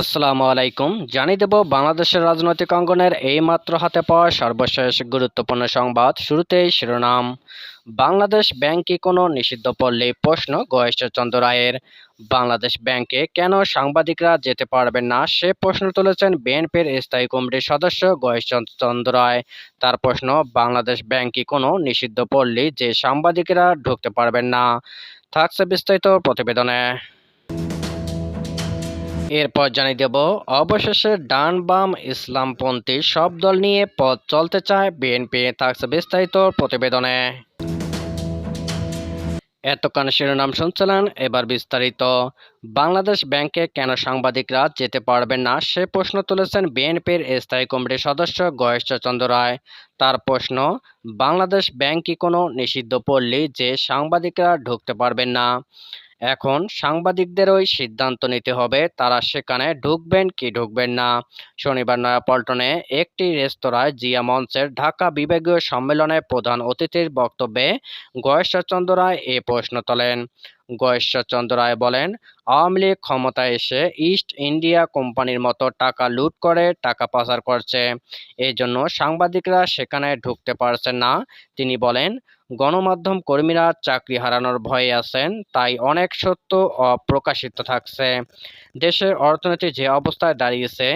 আসসালামু আলাইকুম। জানিয়ে দেব, বাংলাদেশের রাজনৈতিক অঙ্গনের এই মাত্র হাতে পাওয়া সর্বশেষ গুরুত্বপূর্ণ সংবাদ, শুরুতেই শিরোনাম। বাংলাদেশ ব্যাংকে কোনো নিষিদ্ধ পল্লী প্রশ্ন গয়েশ্বরচন্দ্র রায়ের। বাংলাদেশ ব্যাংকে কেন সাংবাদিকরা যেতে পারবেন না, সে প্রশ্ন তুলেছেন বিএনপির স্থায়ী কমিটির সদস্য গয়েশ্বরচন্দ্র রায়। তার প্রশ্ন, বাংলাদেশ ব্যাংকে কোনো নিষিদ্ধ পল্লী যে সাংবাদিকরা ঢুকতে পারবেন না। থাকছে বিস্তারিত প্রতিবেদনে। এরপর জানিয়ে দেব, অবশেষে ডান বাম ইসলামপন্থী সব দল নিয়ে পথ চলতে চায় বিএনপি, থাকছে বিস্তারিত প্রতিবেদনে। এতক্ষণ শিরোনাম শুনছিলেন, এবার বিস্তারিত। বাংলাদেশ ব্যাংকে কেন সাংবাদিকরা যেতে পারবেন না সে প্রশ্ন তুলেছেন বিএনপির স্থায়ী কমিটির সদস্য গয়েশ্বরচন্দ্র রায়। তার প্রশ্ন, বাংলাদেশ ব্যাংক কি কোনো নিষিদ্ধ পল্লী যে সাংবাদিকরা ঢুকতে পারবেন না? এখন সাংবাদিকদের ওই সিদ্ধান্ত নিতে হবে, তারা সেখানে ঢুকবেন কি ঢুকবেন না। শনিবার নয়াপল্টনে একটি রেস্তোরাঁয় জিয়া মঞ্চের ঢাকা বিভাগীয় সম্মেলনে প্রধান অতিথির বক্তব্যে গয়েশ্বরচন্দ্র রায় এ প্রশ্ন তোলেন। গয়েশ্বরচন্দ্র রায় বলেন, আওয়ামী লীগ ক্ষমতায় এসে ইস্ট ইন্ডিয়া কোম্পানির মতো টাকা লুট করে, টাকা পাচার করছে। এই জন্য সাংবাদিকরা সেখানে ঢুকতে পারছেন না। তিনি বলেন, গণমাধ্যম কর্মীরা চাকরি হারানোর ভয়ে আছেন, তাই অনেক সত্য অপ্রকাশিত থাকছে। দেশের অর্থনীতি যে অবস্থায় দাঁড়িয়েছে,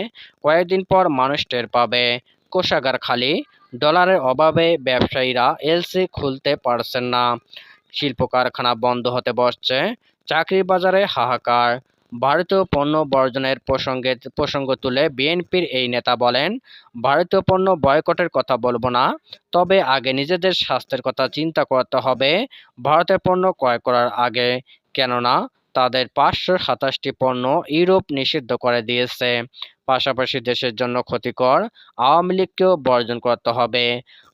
কয়েকদিন পর মানুষ টের পাবে। কোষাগার খালি, ডলারের অভাবে ব্যবসায়ীরা এলসি খুলতে পারছেন না। শিল্প কারখানা বন্ধ হতে বসছে। চাকরির বাজারে হাহাকার। ভারতীয় পণ্য বর্জনের প্রসঙ্গে প্রসঙ্গ তুলে বিএনপির এই নেতা বলেন, ভারতীয় পণ্য বয়কটের কথা বলব না, তবে আগে নিজেদের স্বাস্থ্যের কথা চিন্তা করতে হবে। ভারতের পণ্য ক্রয় করার আগে। কেননা তাদের পাঁচশো সাতাশটি পণ্য ইউরোপ নিষিদ্ধ করে দিয়েছে। পাশাপাশি দেশের জন্য ক্ষতিকর আওয়ামী লীগকেও বর্জন করতে হবে।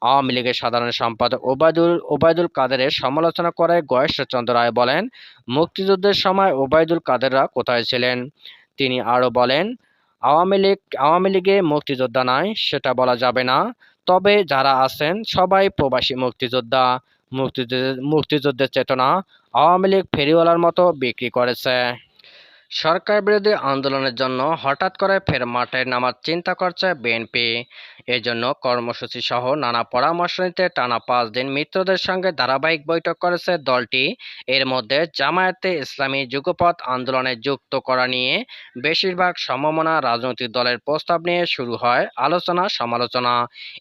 আওয়ামী লীগের সাধারণ সম্পাদক ওবায়দুল ওবায়দুল কাদেরের সমালোচনা করে গয়েশ্বরচন্দ্র রায় বলেন, মুক্তিযুদ্ধের সময় ওবায়দুল কাদেররা কোথায় ছিলেন? তিনি আরও বলেন, আওয়ামী লীগ, আওয়ামী লীগে মুক্তিযোদ্ধা নয় সেটা বলা যাবে না। তবে যারা আছেন সবাই প্রবাসী মুক্তিযোদ্ধা। মুক্তিযুদ্ধের মুক্তিযুদ্ধের চেতনা আওয়ামী লীগ ফেরিওয়ালার মতো বিক্রি করেছে। সরকার বিরোধী আন্দোলনের জন্য হঠাৎ করে ফের মাঠে নামার চিন্তা করছে বিএনপি। এজন্য কর্মসূচি সহ নানা পরামর্শ নিতে টানা পাঁচ দিন মিত্রদের সঙ্গে ধারাবাহিক বৈঠক করেছে দলটি। এর মধ্যে জামায়াতে ইসলামী যুগপথ আন্দোলনে যুক্ত করা নিয়ে বেশিরভাগ সম্ভাবনা রাজনৈতিক দলের প্রস্তাব নিয়ে শুরু হয় আলোচনা সমালোচনা।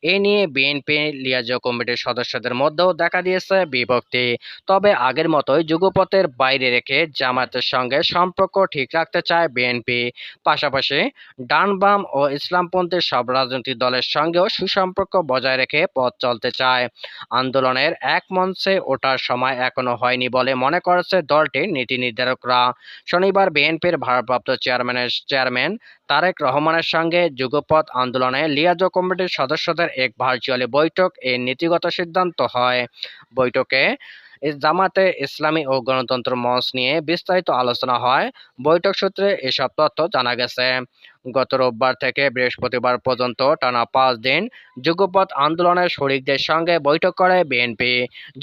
এ নিয়ে বিএনপি লিয়াজো কমিটির সদস্যদের মধ্যেও দেখা দিয়েছে বিভক্তি। তবে আগের মতোই যুগপথের বাইরে রেখে জামায়াতের সঙ্গে সম্পর্ক ঠিক রাখতে চায় বিএনপি। পাশাপাশি ডান বাম ও ইসলামপন্থী সব রাজনৈতিক দলের সঙ্গেও সুসম্পর্ক বজায় রেখে পথ চলতে চায়। আন্দোলনের এক মঞ্চে ওঠার সময় এখনও হয়নি বলে মনে করছে দলটির নীতি নির্ধারকরা। শনিবার বিএনপির ভারপ্রাপ্ত চেয়ারম্যানের চেয়ারম্যান তারেক রহমানের সঙ্গে যুগপথ আন্দোলনে লিয়াজো কমিটির সদস্যদের এক ভার্চুয়ালি বৈঠক এর নীতিগত সিদ্ধান্ত হয়। বৈঠকে জামাতে ইসলামী ও গণতন্ত্র মঞ্চ নিয়ে বিস্তারিত আলোচনা হয়। বৈঠক সূত্রে এসব তথ্য জানা গেছে। গত রোববার থেকে বৃহস্পতিবার পর্যন্ত টানা পাঁচ দিন যুগপথ আন্দোলনের শরিকদের সঙ্গে বৈঠক করে বিএনপি।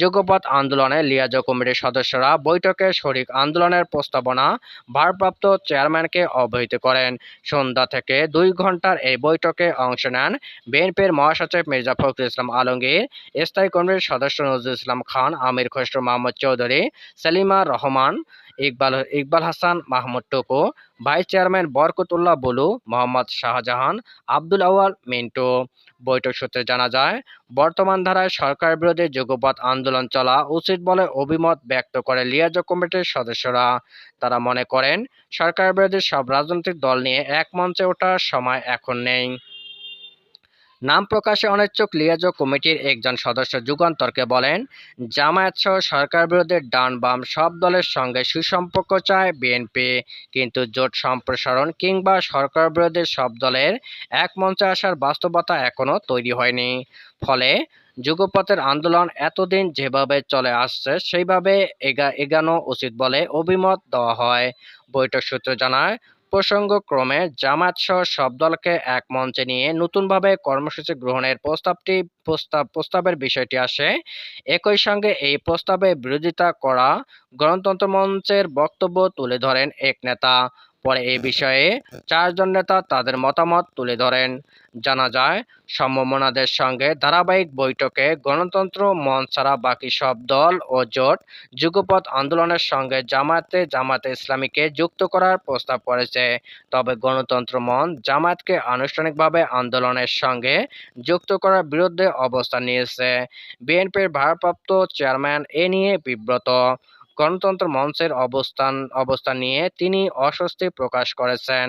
যুগপথ আন্দোলনে লিয়াজো কমিটির সদস্যরা বৈঠকে শরিক আন্দোলনের প্রস্তাবনা ভারপ্রাপ্ত চেয়ারম্যানকে অবহিত করেন। সন্ধ্যা থেকে দুই ঘণ্টার এই বৈঠকে অংশ নেন বিএনপির মহাসচিব মির্জা ফখরুল ইসলাম আলমগীর, স্থায়ী কমিটির সদস্য নজরুল ইসলাম খান, আমির খসরু মোহাম্মদ চৌধুরী, সেলিমা রহমান ইকবাল ইকবাল হাসান, মাহমুদ টুকু। Vice chairman Barkatullah Bulu, Mohammad Shahjahan, Abdul Awal Mintu. বৈঠক সূত্রে জানা যায়, বর্তমান ধারায় সরকার বিরোধী যুগপৎ আন্দোলন চলা উচিত বলে অভিমত ব্যক্ত করে লিয়াজো কমিটির সদস্যরা। তারা মনে করেন, সরকার বিরোধী সব রাজনৈতিক দল নিয়ে এক মঞ্চে ওঠার সময় এখন নেই। নাম প্রকাশে অনিচ্ছুক লিয়াজো কমিটির একজন সদস্য যুগান্তরকে বলেন, জামায়াত সহ সরকার বিরোধী ডান বাম সব দলের সঙ্গে সুসম্পর্ক চায় বিএনপি, কিন্তু জোট সম্প্রসারণ কিংবা সরকার বিরোধী সব দলের এক মঞ্চে আসার বাস্তবতা এখনও তৈরি হয়নি। ফলে যুগপথের আন্দোলন এতদিন যেভাবে চলে আসছে, সেইভাবে এগা, এগানো উচিত বলে অভিমত দেওয়া হয়। বৈঠক সূত্র জানায় প্রসঙ্গক্রমে জামায়াতসহ সব দলকে এক মঞ্চে নিয়ে নতুনভাবে কর্মসূচি গ্রহণের প্রস্তাবটি প্রস্তাব প্রস্তাবের বিষয়টি আসে। একই সঙ্গে এই প্রস্তাবে বিরোধিতা করা গণতন্ত্র মঞ্চের বক্তব্য তুলে ধরেন এক নেতা। পরে এ বিষয়ে চারজন নেতা তাদের মতামত তুলে ধরেন। জানা যায়, সমমনাদের সঙ্গে ধারাবাহিক বৈঠকে গণতন্ত্র মন ছাড়া বাকি সব দল ও জোট যুগপথ আন্দোলনের সঙ্গে জামায়াতে জামাতে ইসলামীকে যুক্ত করার প্রস্তাব করেছে। তবে গণতন্ত্র মন জামায়াতকে আনুষ্ঠানিকভাবে আন্দোলনের সঙ্গে যুক্ত করার বিরুদ্ধে অবস্থান নিয়েছে। বিএনপির ভারপ্রাপ্ত চেয়ারম্যান এ নিয়ে বিব্রত। গণতন্ত্র মঞ্চের অবস্থান অবস্থান নিয়ে তিনি অস্বস্তি প্রকাশ করেছেন।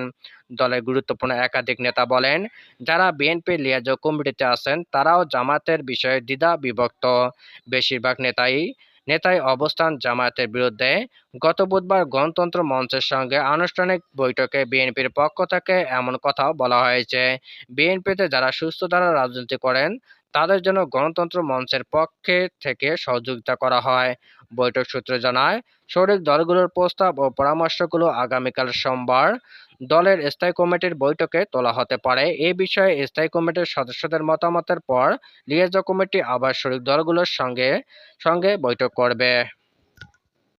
দলের গুরুত্বপূর্ণ একাধিক নেতা বলেন, যারা বিএনপির লিয়াজো কমিটিতে আছেন, তারাও জামায়াতের বিষয়ে দ্বিধা বিভক্ত। বেশিরভাগ নেতাই নেতাই অবস্থান জামায়াতের বিরুদ্ধে। গত বুধবার গণতন্ত্র মঞ্চের সঙ্গে আনুষ্ঠানিক বৈঠকে বিএনপির পক্ষ থেকে এমন কথাও বলা হয়েছে। বিএনপিতে যারা সুস্থ ধারা রাজনীতি করেন, তাদের জন্য গণতন্ত্র মঞ্চের পক্ষে থেকে সহযোগিতা করা হয়। বৈঠক সূত্রে জানায়, শরিক দলগুলোর প্রস্তাব ও পরামর্শগুলো আগামীকাল সোমবার দলের স্থায়ী কমিটির বৈঠকে তোলা হতে পারে। এ বিষয়ে স্থায়ী কমিটির সদস্যদের মতামতের পর, লিয়াজো কমিটি আবার শরিক দলগুলোর সঙ্গে সঙ্গে বৈঠক করবে।